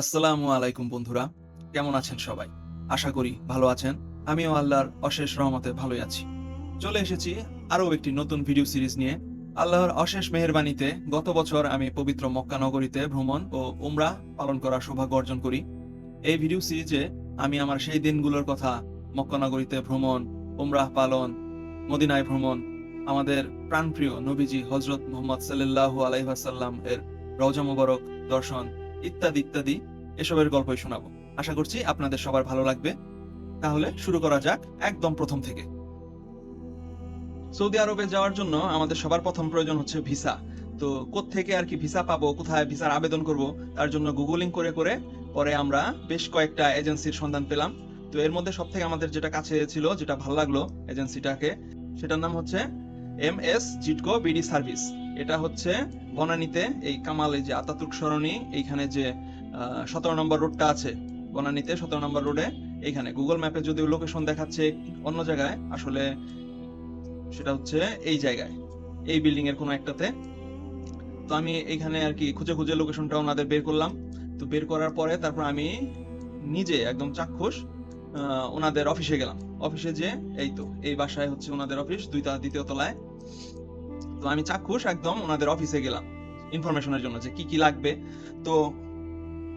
আসসালামু আলাইকুম বন্ধুরা, কেমন আছেন সবাই? আশা করি ভালো আছেন। আমিও আল্লাহর অশেষ রহমতে ভালোই আছি। চলে এসেছি আরও একটি নতুন ভিডিও সিরিজ নিয়ে। আল্লাহর অশেষ মেহেরবানিতে গত বছর আমি পবিত্র মক্কা নগরীতে ভ্রমণ ও উমরা পালন করার সৌভাগ্য অর্জন করি। এই ভিডিও সিরিজে আমি আমার সেই দিনগুলোর কথা, মক্কা নগরীতে ভ্রমণ উমরাহ পালন, মদিনায় ভ্রমণ, আমাদের প্রাণপ্রিয় নবীজি হজরত মোহাম্মদ সাল্লাল্লাহু আলাইহাসাল্লাম এর রওজা মোবারক দর্শন ইত্যাদি ইত্যাদি এসবের গল্পই শোনাবো। আশা করছি আপনাদের সবার ভালো লাগবে। তাহলে শুরু করা যাক একদম প্রথম থেকে। সৌদি আরবে যাওয়ার জন্য আমাদের সবার প্রথম প্রয়োজন হচ্ছে ভিসা। তো থেকে আর কি ভিসা পাবো, কোথায় ভিসার আবেদন করব, তার জন্য গুগলিং করে করে পরে আমরা বেশ কয়েকটা এজেন্সির সন্ধান পেলাম। তো এর মধ্যে সব থেকে আমাদের যেটা কাছে ছিল, যেটা ভালো লাগল এজেন্সিটাকে, সেটার নাম হচ্ছে M S Jitco BD service. এটা হচ্ছে বনানীতে এই কামাল যে আতাতুর্ক সরণি, এইখানে যে সতেরো নম্বর রোডটা আছে বনানীতে, সতেরো নম্বর রোডে, এইখানে গুগল ম্যাপে যদি লোকেশন দেখাচ্ছে অন্য জায়গায়, আসলে সেটা হচ্ছে এই জায়গায়, এই বিল্ডিং এর কোনো একটাতে। তো আমি এইখানে আর কি খুঁজে খুঁজে লোকেশনটা ওনাদের বের করলাম। তো বের করার পরে তারপর আমি নিজে একদম চাক্ষুষ ওনাদের অফিসে গেলাম। অফিসে যে এই তো, এই বাসায় হচ্ছে ওনাদের অফিস দুইটা দ্বিতীয় তলায়। তো আমি চাক্ষুষ একদম ওনাদের অফিসে গেলাম ইনফরমেশনের জন্য যে কি কি লাগবে। তো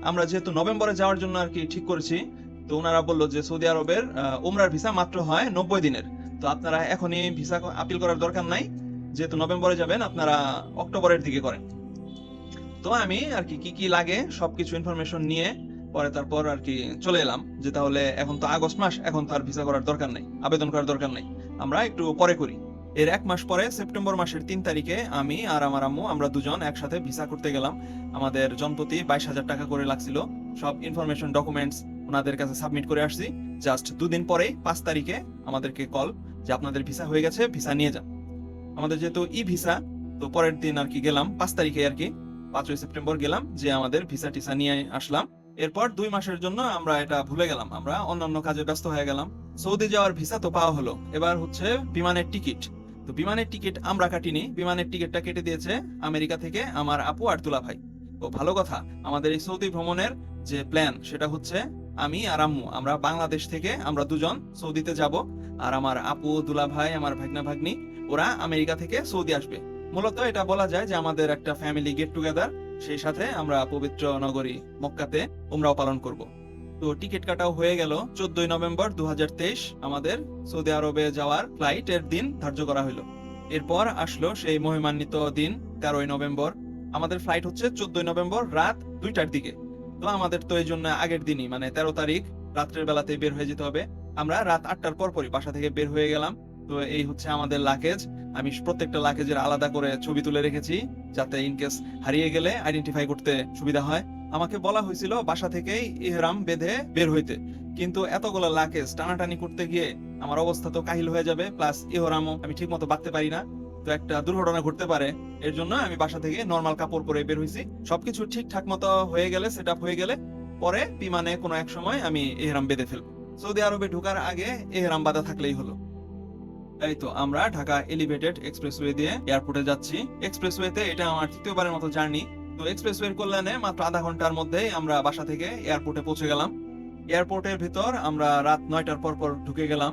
আমরা যেহেতু নভেম্বরে যাওয়ার জন্য আর কি ঠিক করেছি, তো ওনারা বলল যে সৌদি আরবের উমরার ভিসা মাত্র হয় নব্বই দিনের। তো আপনারা এখনই ভিসা আপিল করার দরকার নাই। যেহেতু নভেম্বরে যাবেন, আপনারা অক্টোবরের দিকে করেন। তো আমি আর কি কি কি লাগে সবকিছু ইনফরমেশন নিয়ে পরে তারপর আর কি চলে এলাম যে তাহলে এখন তো আগস্ট মাস, এখন তো আর ভিসা করার দরকার নেই, আবেদন করার দরকার নেই। আমরা একটু পরে করি। এর এক মাস পরে, সেপ্টেম্বর মাসের তিন তারিখে আমি আর আমার আম্মু, আমরা দুজন একসাথে ভিসা করতে গেলাম। আমাদের জনপ্রতি বাইশ হাজার টাকা করে লাগছিল। সব ইনফরমেশন ডকুমেন্টস ওনাদের কাছে সাবমিট করে আসছি। জাস্ট দুদিন পরেই, পাঁচ তারিখে আমাদেরকে কল যে আপনাদের ভিসা হয়ে গেছে, ভিসা নিয়ে যান। আমাদের যেহেতু ই ভিসা তো পরের দিন আর কি গেলাম, পাঁচ তারিখে আর কি, পাঁচই সেপ্টেম্বর গেলাম যে আমাদের ভিসা টিসা নিয়ে আসলাম। এরপর দুই মাসের জন্য আমরা এটা ভুলে গেলাম। আমরা অন্যান্য কাজে ব্যস্ত হয়ে গেলাম। সৌদি যাওয়ার ভিসা তো পাওয়া হলো। এবার হচ্ছে বিমানের টিকিট। তো বিমানের টিকিট আমরা কাটিনি। বিমানের টিকিটটা কেটে দিয়েছে আমেরিকা থেকে আমার আপু আর দুলা ভাই। তো ভালো কথা, আমাদের এই সৌদি ভ্রমণের যে প্ল্যান সেটা হচ্ছে আমি আর আম্মু, আমরা বাংলাদেশ থেকে আমরা দুজন সৌদিতে যাব। আর আমার আপু, দুলা ভাই, আমার ভাগনা ভাগ্নি, ওরা আমেরিকা থেকে সৌদি আসবে। মূলত এটা বলা যায় যে আমাদের একটা ফ্যামিলি গেট টুগেদার সেই সাথে আমরা পবিত্র নগরী মক্কাতে উমরাও পালন করব। তো টিকিট কাটাও হয়ে গেল। চোদ্দই নভেম্বর দু আমাদের সৌদি আরবে যাওয়ার ফ্লাইট এর দিন ধার্য করা হলো এরপর আসলো সেই মহিমান্বিত দিন, তেরোই নভেম্বর। আমাদের ফ্লাইট হচ্ছে চোদ্দই নভেম্বর রাত দুইটার দিকে। তো আমাদের তো এই জন্য আগের দিনই মানে তেরো তারিখ, রাত্রের বেলাতে বের হয়ে যেতে হবে। আমরা রাত আটটার পর পরই বাসা থেকে বের হয়ে গেলাম। তো এই হচ্ছে আমাদের লাকেজ আমি প্রত্যেকটা লাকেজের আলাদা করে ছবি তুলে রেখেছি, যাতে ইনকেস হারিয়ে গেলে আইডেন্টিফাই করতে সুবিধা হয়। আমাকে বলা হয়েছিল বাসা থেকেই ইহরাম বেঁধে বের হইতে। কিন্তু এতগুলো লাকেজ টানাটানি করতে গিয়ে আমার অবস্থা তো কাহিল হয়ে যাবে, প্লাস ইহরামও আমি ঠিক মতো বাঁধতে পারি না। তো একটা দুর্ঘটনা ঘটতে পারে, এর জন্য আমি বাসা থেকে নর্মাল কাপড় পরে বের হয়েছি। সবকিছু ঠিকঠাক মতো হয়ে গেলে সেট হয়ে গেলে পরে বিমানে কোনো এক সময় আমি এহরাম বেঁধে ফেলব। সৌদি আরবে ঢোকার আগে এহরাম বাঁধা থাকলেই হলো। এই তো আমরা ঢাকা এলিভেটেড এক্সপ্রেসওয়ে দিয়ে এয়ারপোর্টে যাচ্ছি। এক্সপ্রেসওয়েতে এটা আমার তৃতীয়বারের মতো জার্নি। তো এক্সপ্রেসওয়ের কল্যাণে মাত্র আধা ঘণ্টার মধ্যেই আমরা বাসা থেকে এয়ারপোর্টে পৌঁছে গেলাম। এয়ারপোর্টের ভিতর আমরা রাত নয়টার পর পর ঢুকে গেলাম।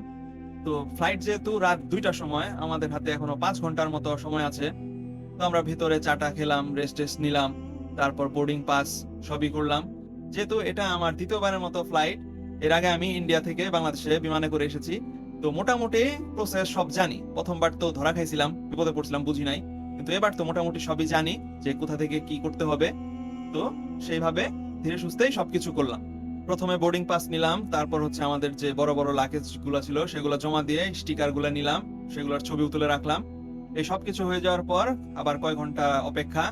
তো ফ্লাইট যেহেতু রাত দুইটার সময়, আমাদের হাতে এখনও পাঁচ ঘণ্টার মতো সময় আছে। তো আমরা ভিতরে চাটা খেলাম রেস্ট টেস্ট নিলাম, তারপর বোর্ডিং পাস সবই করলাম। যেহেতু এটা আমার দ্বিতীয়বারের মতো ফ্লাইট এর আগে আমি ইন্ডিয়া থেকে বাংলাদেশে বিমানে করে এসেছি। তো মোটামুটি প্রসেস সব জানি। প্রথমবার তো ধরা খাইছিলাম, বিপদে পড়ছিলাম, বুঝি নাই। কিন্তু এবার তো মোটামুটি সবই জানি যে কোথা থেকে কি করতে হবে। তো সেইভাবে ধীরে সুস্থেই সবকিছু করলাম। প্রথমে বোর্ডিং পাস নিলাম, তারপর হচ্ছে আমাদের যে বড় বড় লাগেজগুলো ছিল, সেগুলো জমা দিয়ে স্টিকারগুলো নিলাম, সেগুলোর ছবিও তুলে রাখলাম। এই সবকিছু হয়ে যাওয়ার পর আবার কয় ঘণ্টা অপেক্ষা।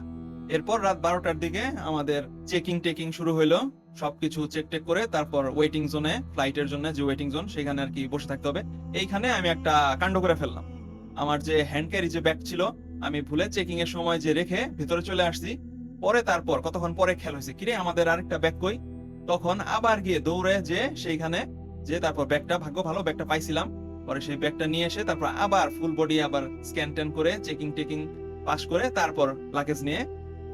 এরপর রাত বারোটার দিকে আমাদের চেকিং টেকিং শুরু হইল। সবকিছু চেক টেক করে তারপর ওয়েটিং জোনে ফ্লাইটের জন্য যে ওয়েটিং জোন সেখানে আর কি বসে থাকতে হবে। এইখানে আমি একটা কাণ্ড করে ফেললাম। আমার যে হ্যান্ড ক্যারি যে ব্যাগ ছিল আমি ভুলে চেকিং এর সময় যে রেখে ভিতরে চলে আসছি, পরে তারপর, কতক্ষণ পরে খেয়াল হয়েছে? কিরে, আমাদের আরেকটা ব্যাগ কই? তখন আবার গিয়ে দৌড়ে যে সেইখানে যে তারপর ব্যাগটা ভাগ্য ভালো ব্যাগটা পাইছিলাম। পরে সেই ব্যাগটা নিয়ে এসে তারপর আবার ফুল বডি আবার স্ক্যান ট্যান করে চেকিং টেকিং পাস করে তারপর লাগেজ নিয়ে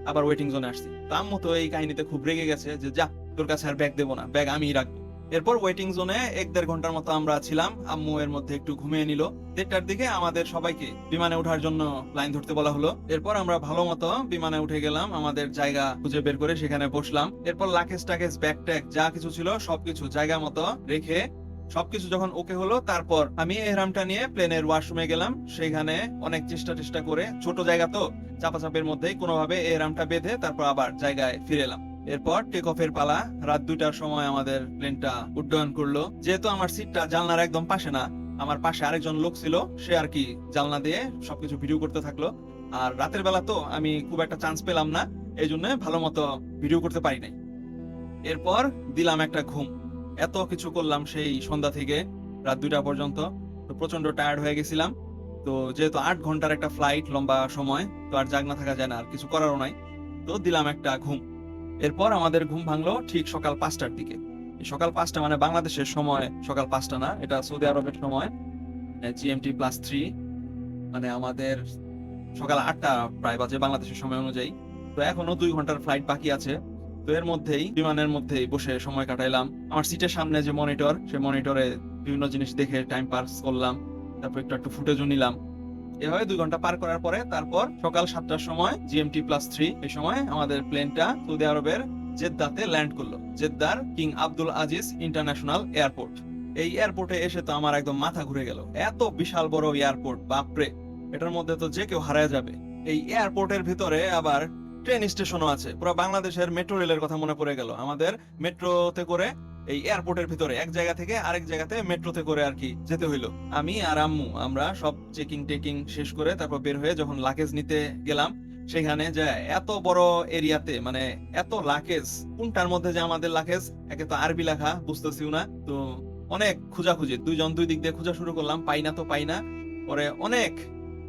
আবার ওয়েটিং জোনে আসছি। তার মতো এই কাহিনীতে খুব রেগে গেছে যে, যা, তোর কাছে আর ব্যাগ দেবো না ব্যাগ আমিই রাখব। এরপর ওয়েটিং জোনে এক দেড় ঘণ্টার মতো আমরা ছিলাম। আম্মু এর মধ্যে একটু ঘুমিয়ে নিল। দেড়টার দিকে আমাদের সবাইকে বিমানে ওঠার জন্য লাইন ধরতে বলা হলো। এরপর আমরা ভালো মতো বিমানে উঠে গেলাম, আমাদের জায়গা খুঁজে বের করে সেখানে বসলাম। এরপর লাকেজ টাকেজ ব্যাগ ট্যাগ যা কিছু ছিল সবকিছু জায়গা মতো রেখে সবকিছু যখন ওকে হলো, তারপর আমি এহরামটা নিয়ে প্লেনের ওয়াশরুমে গেলাম। সেখানে অনেক চেষ্টা চেষ্টা করে, ছোট জায়গা তো, চাপাচাপের মধ্যেই কোনোভাবে এহরামটা বেঁধে তারপর আবার জায়গায় ফিরে এলাম। এরপর টেক অফের পালা। রাত দুইটার সময় আমাদের প্লেনটা উড্ডয়ন করল। যেহেতু আমার সিটটা জানলার একদম পাশে না, আমার পাশে আরেকজন লোক ছিল, সে আর কি জানলা দিয়ে সবকিছু ভিডিও করতে থাকল। আর রাতের বেলা তো আমি খুব একটা চান্স পেলাম না, এই জন্য ভালো মতো ভিডিও করতে পারি নাই। এরপর দিলাম একটা ঘুম। এত কিছু করলাম সেই সন্ধ্যা থেকে, রাত দুইটা পর্যন্ত। তো প্রচণ্ড টায়ার্ড হয়ে গেছিলাম। তো যেহেতু আট ঘণ্টার একটা ফ্লাইট লম্বা সময়, তো আর জাগ না থাকা যায় না, আর কিছু করারও নাই। তো দিলাম একটা ঘুম। এরপর আমাদের ঘুম ভাঙলো ঠিক সকাল পাঁচটার দিকে। সকাল পাঁচটা মানে বাংলাদেশের সময়, সকাল পাঁচটা না, এটা সৌদি আরবের সময় জিএমটি প্লাস থ্রি মানে আমাদের সকাল আটটা প্রায় বাজে বাংলাদেশের সময় অনুযায়ী। তো এখনও দুই ঘণ্টার ফ্লাইট বাকি আছে। তো এর মধ্যেই, বিমানের মধ্যেই বসে সময় কাটাইলাম। আমার সিটের সামনে যে মনিটর সেই মনিটরে বিভিন্ন জিনিস দেখে টাইম পাস করলাম। তারপর একটু একটু ফুটেজও নিলাম। এভাবে দুই ঘণ্টা পার করার পরে তারপর সকাল সাতটার সময় জিএমটি প্লাস থ্রি এই সময় আমাদের প্লেনটা সৌদি আরবের জেদ্দাতে ল্যান্ড করল, জেদ্দার King Abdul Aziz International Airport এই এয়ারপোর্টে এসে তো আমার একদম মাথা ঘুরে গেল। এত বিশাল বড় এয়ারপোর্ট বাপরে! এটার মধ্যে তো যে কেউ হারায় যাবে। এই এয়ারপোর্টের ভিতরে আবার ট্রেন স্টেশনও আছে। পুরো বাংলাদেশের মেট্রো রেলের কথা মনে পড়ে গেল। আমাদের মেট্রোতে করে এই এয়ারপোর্টের ভিতরে, এক জায়গা থেকে আরেক জায়গাতে মেট্রোতে করে আর কি যেতে হইল। আমি আর আম্মু, আমরা সব চেকিং টেকিং শেষ করে তারপর বের হয়ে যখন লাগেজ নিতে গেলাম, সেখানে যে এত বড় এরিয়াতে মানে এত লাকেজ কোনটার মধ্যে যে আমাদের লাকেজ একে তো আরবি লেখা, বুঝতেছিও না। তো অনেক খোঁজাখুঁজি, দুইজন দুই দিক দিয়ে খোঁজা শুরু করলাম, পাই না তো পাই না। পরে অনেক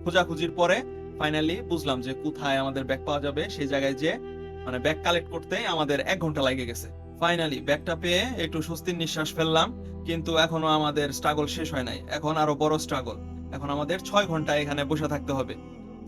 খোঁজাখুঁজির পরে ফাইনালি বুঝলাম যে কোথায় আমাদের ব্যাগ পাওয়া যাবে, সেই জায়গায় যে মানে ব্যাগ কালেক্ট করতে আমাদের এক ঘণ্টা লাগে গেছে। ফাইনালি ব্যাগটা পেয়ে একটু স্বস্তির নিঃশ্বাস ফেললাম, কিন্তু এখনও আমাদের স্ট্রাগল শেষ হয় নাই। এখন আরও বড় স্ট্রাগল এখন আমাদের ছয় ঘণ্টা এখানে বসে থাকতে হবে।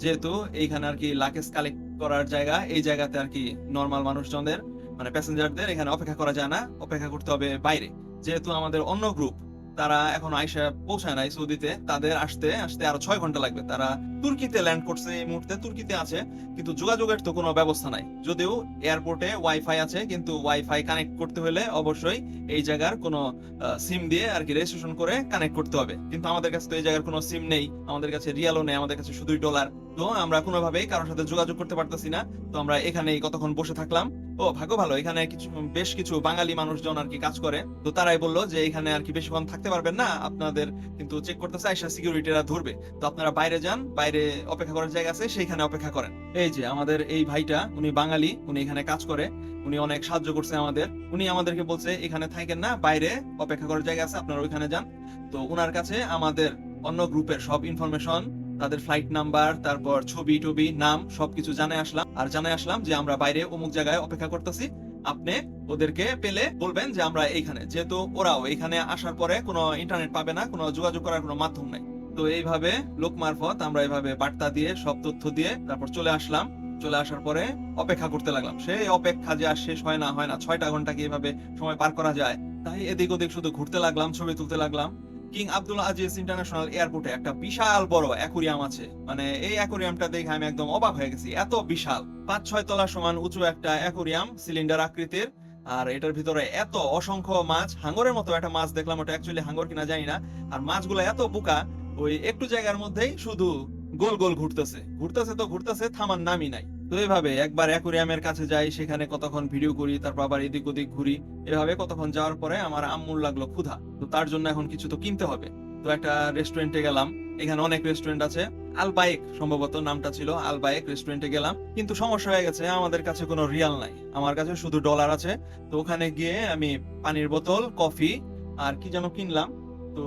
যেহেতু এইখানে আর কি লাকেজ কালেক্ট করার জায়গা, এই জায়গাতে আর কি নর্মাল মানুষজনদের মানে প্যাসেঞ্জারদের এখানে অপেক্ষা করা যায় না, অপেক্ষা করতে হবে বাইরে। যেহেতু আমাদের অন্য গ্রুপ তারা এখন আইসা পৌঁছায় নাই সৌদিতে। তাদের আসতে আসতে আরও ছয় ঘণ্টা লাগবে। তারা তুর্কিতে ল্যান্ড করছে এই মুহূর্তে। তুর্কিতে আছে, কিন্তু যোগাযোগের তো কোনো ব্যবস্থা নাই। যদিও এয়ারপোর্টে ওয়াইফাই আছে, কিন্তু ওয়াইফাই কানেক্ট করতে হলে অবশ্যই এই জায়গার কোনো সিম দিয়ে আর কি রেজিস্ট্রেশন করে কানেক্ট করতে হবে। কিন্তু আমাদের কাছে তো এই জায়গার কোনো সিম নেই। আমাদের কাছে রিয়ালও নেই, আমাদের কাছে শুধুই ডলার তো আমরা কোনোভাবেই কারোর সাথে যোগাযোগ করতে পারতেছি না। তো আমরা এখানেই কতক্ষণ বসে থাকলাম। ও ভাগ্য ভালো, এখানে কিছু, বেশ কিছু বাঙালি মানুষজন আর কি কাজ করে। তো তারাই বলল যে এখানে আর কি বেশিক্ষণ থাকতে পারবেন না, আপনাদের কিন্তু চেক করতেছে, আইসা সিকিউরিটিরা ধরবে। তো আপনারা বাইরে যান, বাইরে অপেক্ষা করার জায়গা আছে, সেইখানে অপেক্ষা করেন। এই যে আমাদের এই ভাইটা, উনি বাঙালি, উনি এখানে কাজ করে, উনি অনেক সাহায্য করছে আমাদের। উনি আমাদেরকে বলছে, এখানে থাকেন না, বাইরে অপেক্ষা করার জায়গা আছে, আপনারা ওইখানে যান। তো উনার কাছে আমাদের অন্য গ্রুপের সব ইনফরমেশন তাদের ফ্লাইট নাম্বার তারপর ছবি, টবি, নাম সবকিছু জানাই আসলাম। আর জানাই আসলাম যে আমরা বাইরে অমুক জায়গায় অপেক্ষা করতেছি। আপনি ওদেরকে পেলে বলবেন যে আমরা এইখানে। যেহেতু ওরাও এখানে আসার পরে কোনো ইন্টারনেট পাবে না, কোনো যোগাযোগ করার কোনো মাধ্যম নাই। তো এইভাবে লোক মারফত আমরা এইভাবে বার্তা দিয়ে, সব তথ্য দিয়ে তারপর চলে আসলাম। চলে আসার পরে অপেক্ষা করতে লাগলাম। সেই অপেক্ষা যে আর শেষ হয় না হয় না, ছয়টা ঘণ্টা কি এভাবে সময় পার করা যায়? তাই এদিক ওদিক শুধু ঘুরতে লাগলাম, ছবি তুলতে লাগলাম। কিং আব্দুল আজিজ ইন্টারন্যাশনাল এয়ারপোর্টে একটা বিশাল বড় অ্যাকুরিয়াম আছে। মানে এই অ্যাকুরিয়ামটা দেখে আমি একদম অবাক হয়ে গেছি। এত বিশাল। পাঁচ, ছয় তলা সমান উঁচু একটা অ্যাকুরিয়াম, সিলিন্ডার আকৃতির। আর এটার ভিতরে এত অসংখ্য মাছ, হাঙ্গরের মতো একটা মাছ দেখলাম, ওটা অ্যাকচুয়ালি হাঙ্গর কিনা জানি না। আর মাছগুলো এত বোকা, ওই একটু জায়গার মধ্যেই শুধু গোল গোল ঘুরতেছে। ঘুরতেছে তো ঘুরতেছে, থামার নামই নাই। তো এইভাবে একবার অ্যাকুরিয়ামের কাছে যাই, সেখানে কতক্ষণ ভিডিও করি তারপর আবার এদিক ওদিক ঘুরি, এভাবে কতক্ষণ যাওয়ার পরে আমার আম্মুর লাগল ক্ষুধা। তো তার জন্য এখন কিছু তো কিনতে হবে। তো একটা রেস্টুরেন্টে গেলাম, এখানে অনেক রেস্টুরেন্ট আছে। আলবায়েক সম্ভবত নামটা ছিল, আলবায়েক রেস্টুরেন্টে গেলাম। কিন্তু সমস্যা হয়ে গেছে, আমাদের কাছে কোনো রিয়াল নাই। আমার কাছে শুধু ডলার আছে। তো ওখানে গিয়ে আমি পানির বোতল কফি আর কি যেন কিনলাম। তো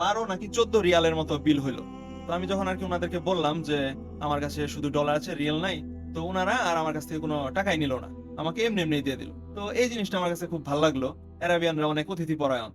বারো নাকি চোদ্দ রিয়ালের মতো বিল হইল। তো আমি যখন আর কি ওনাদেরকে বললাম যে, আমার কাছে শুধু ডলার আছে রিয়েল নাই তো ওনারা আর আমার কাছ থেকে কোনো টাকাই নিল না। আমাকে এমনি এমনি দিয়ে দিল। তো এই জিনিসটা আমার কাছে খুব ভালো লাগল। অ্যারাবিয়ানরা অনেক অতিথি পরায়ণ।